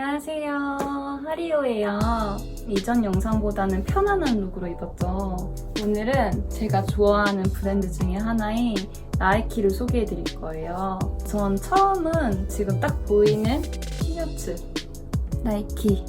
안녕하세요. 하리오예요. 이전 영상보다는 편안한 룩으로 입었죠. 오늘은 제가 좋아하는 브랜드 중에 하나인 나이키를 소개해 드릴 거예요. 전 처음은 지금 딱 보이는 티셔츠 나이키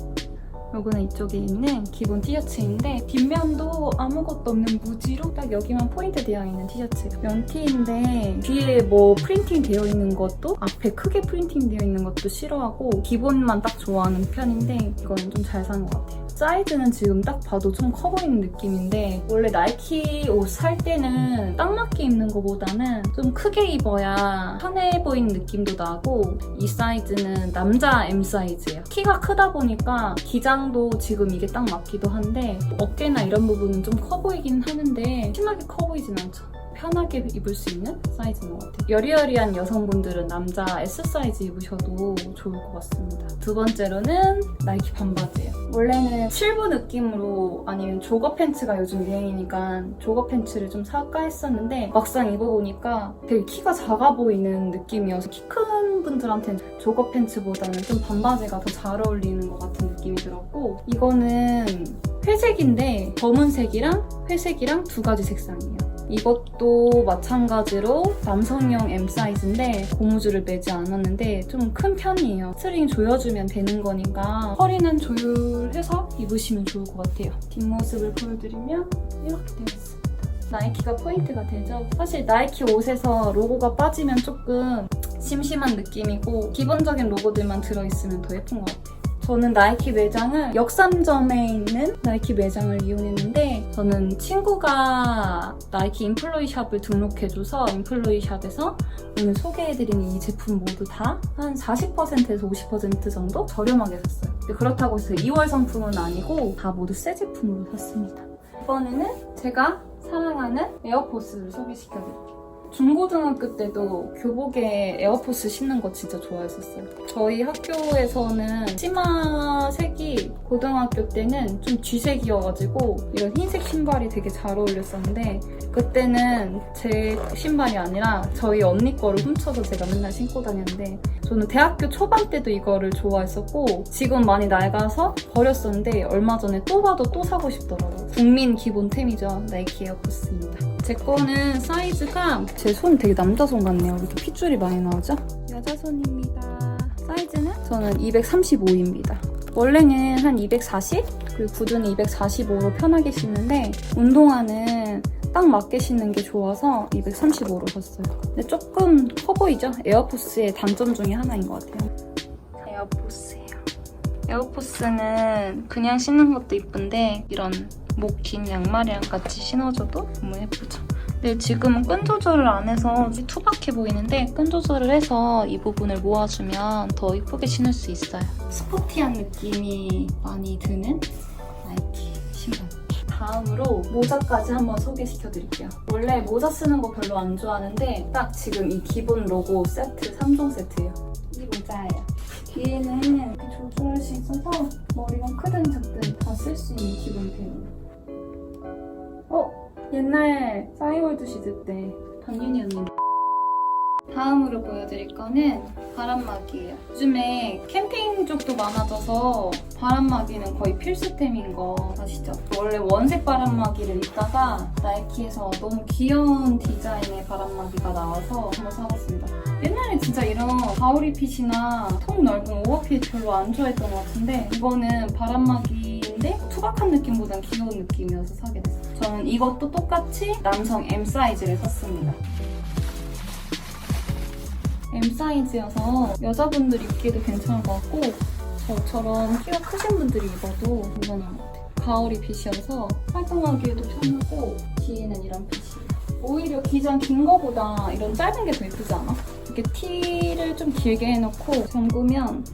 요거는 이쪽에 있는 기본 티셔츠인데 뒷면도 아무것도 없는 무지로 딱 여기만 포인트 되어 있는 티셔츠. 면티인데 뒤에 뭐 프린팅 되어 있는 것도 앞에 크게 프린팅 되어 있는 것도 싫어하고 기본만 딱 좋아하는 편인데 이거는 좀 잘 산 것 같아요 사이즈는 지금 딱 봐도 좀 커 보이는 느낌인데 원래 나이키 옷 살 때는 딱 맞게 입는 것보다는 좀 크게 입어야 편해 보이는 느낌도 나고 이 사이즈는 남자 M 사이즈예요. 키가 크다 보니까 기장도 지금 이게 딱 맞기도 한데 어깨나 이런 부분은 좀 커 보이긴 하는데 심하게 커 보이진 않죠. 편하게 입을 수 있는 사이즈인 것 같아요. 여리여리한 여성분들은 남자 S 사이즈 입으셔도 좋을 것 같습니다. 두 번째로는 나이키 반바지예요. 원래는 실부 느낌으로 아니면 조거 팬츠가 요즘 유행이니까 조거 팬츠를 좀 살까 했었는데 막상 입어보니까 되게 키가 작아 보이는 느낌이어서 키 큰 분들한테는 조거 팬츠보다는 좀 반바지가 더 잘 어울리는 것 같은 느낌이 들었고 이거는 회색인데 검은색이랑 회색이랑 두 가지 색상이에요. 이것도 마찬가지로 남성용 M 사이즈인데 고무줄을 매지 않았는데 좀 큰 편이에요. 스트링 조여주면 되는 거니까 허리는 조율해서 입으시면 좋을 것 같아요. 뒷모습을 보여드리면 이렇게 되어 있습니다. 나이키가 포인트가 되죠. 사실 나이키 옷에서 로고가 빠지면 조금 심심한 느낌이고 기본적인 로고들만 들어있으면 더 예쁜 것 같아요. 저는 나이키 매장은 역삼점에 있는 나이키 매장을 이용했는데 저는 친구가 나이키 인플로이 샵을 등록해줘서 인플로이 샵에서 오늘 소개해드리는 이 제품 모두 다 한 40%에서 50% 정도 저렴하게 샀어요. 그렇다고 해서 2월 상품은 아니고 다 모두 새 제품으로 샀습니다. 이번에는 제가 사랑하는 에어포스를 소개시켜드릴게요. 중고등학교 때도 교복에 에어포스 신는 거 진짜 좋아했었어요. 저희 학교에서는 치마 색이 고등학교 때는 좀 쥐색이어가지고 이런 흰색 신발이 되게 잘 어울렸었는데 그때는 제 신발이 아니라 저희 언니 거를 훔쳐서 제가 맨날 신고 다녔는데 저는 대학교 초반 때도 이거를 좋아했었고 지금 많이 낡아서 버렸었는데 얼마 전에 또 봐도 또 사고 싶더라고요. 국민 기본템이죠. 나이키 에어포스입니다. 제 거는 사이즈가 제 손 되게 남자 손 같네요. 이렇게 핏줄이 많이 나오죠? 여자 손입니다. 사이즈는 저는 235입니다. 원래는 한 240? 그리고 구두는 245로 편하게 신는데 운동화는 딱 맞게 신는 게 좋아서 235로 샀어요. 근데 조금 커 보이죠? 에어포스의 단점 중에 하나인 것 같아요. 에어포스예요. 에어포스는 그냥 신는 것도 이쁜데 이런 목 긴 양말이랑 같이 신어줘도 너무 예쁘죠. 근데 지금은 끈 조절을 안 해서 투박해 보이는데 끈 조절을 해서 이 부분을 모아주면 더 이쁘게 신을 수 있어요. 스포티한 느낌이 많이 드는 나이키 신발. 다음으로 모자까지 한번 소개시켜 드릴게요. 원래 모자 쓰는 거 별로 안 좋아하는데 딱 지금 이 기본 로고 세트 3종 세트예요. 이 모자예요. 뒤에는 이렇게 조절할 수 있어서 머리가 크든 작든 다 쓸 수 있는 기본 템이에요. 어? 옛날 싸이월드 시드 때 박윤희 언니 다음으로 보여드릴 거는 바람막이에요. 요즘에 캠핑 쪽도 많아져서 바람막이는 거의 필수템인 거 아시죠? 원래 원색 바람막이를 입다가 나이키에서 너무 귀여운 디자인의 바람막이가 나와서 한번 사봤습니다. 옛날에 진짜 이런 가오리 핏이나 통 넓은 오버핏 별로 안 좋아했던 것 같은데 이거는 바람막이 인데 투박한 느낌보단 귀여운 느낌이어서 사게 됐어요. 저는 이것도 똑같이 남성 M 사이즈를 샀습니다. M 사이즈여서 여자분들 입기도 괜찮을 것 같고 저처럼 키가 크신 분들이 입어도 괜찮은 것 같아요. 가오리 핏이어서 활동하기에도 편하고 뒤에는 이런 핏이에요. 오히려 기장 긴 거보다 이런 짧은 게 더 예쁘지 않아? 이렇게 티를 좀 길게 해놓고 잠그면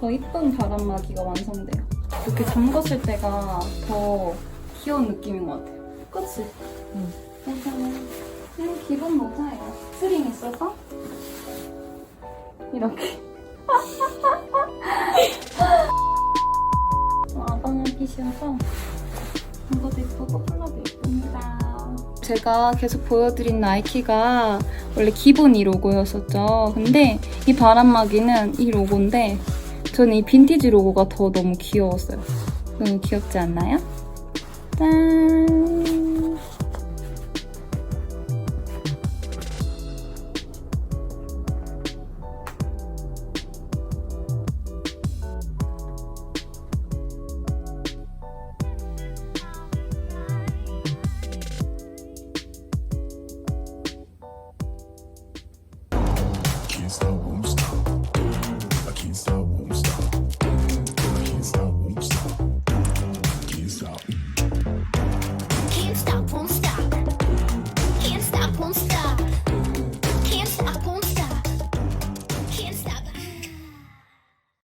더 이쁜 바람막이가 완성돼요. 이렇게 잠궜을 때가 더 귀여운 느낌인 것 같아요. 그치? 응. 그래서 그냥 기본 모자예요. 스트링 있어서 이렇게 아방한 핏이어서 이것도 예쁘고 컬러도 예쁩니다. 제가 계속 보여드린 나이키가 원래 기본 이 로고였었죠. 근데 이 바람막이는 이 로고인데 저는 이 빈티지 로고가 더 너무 귀여웠어요. 너무 귀엽지 않나요? 짠! Stop,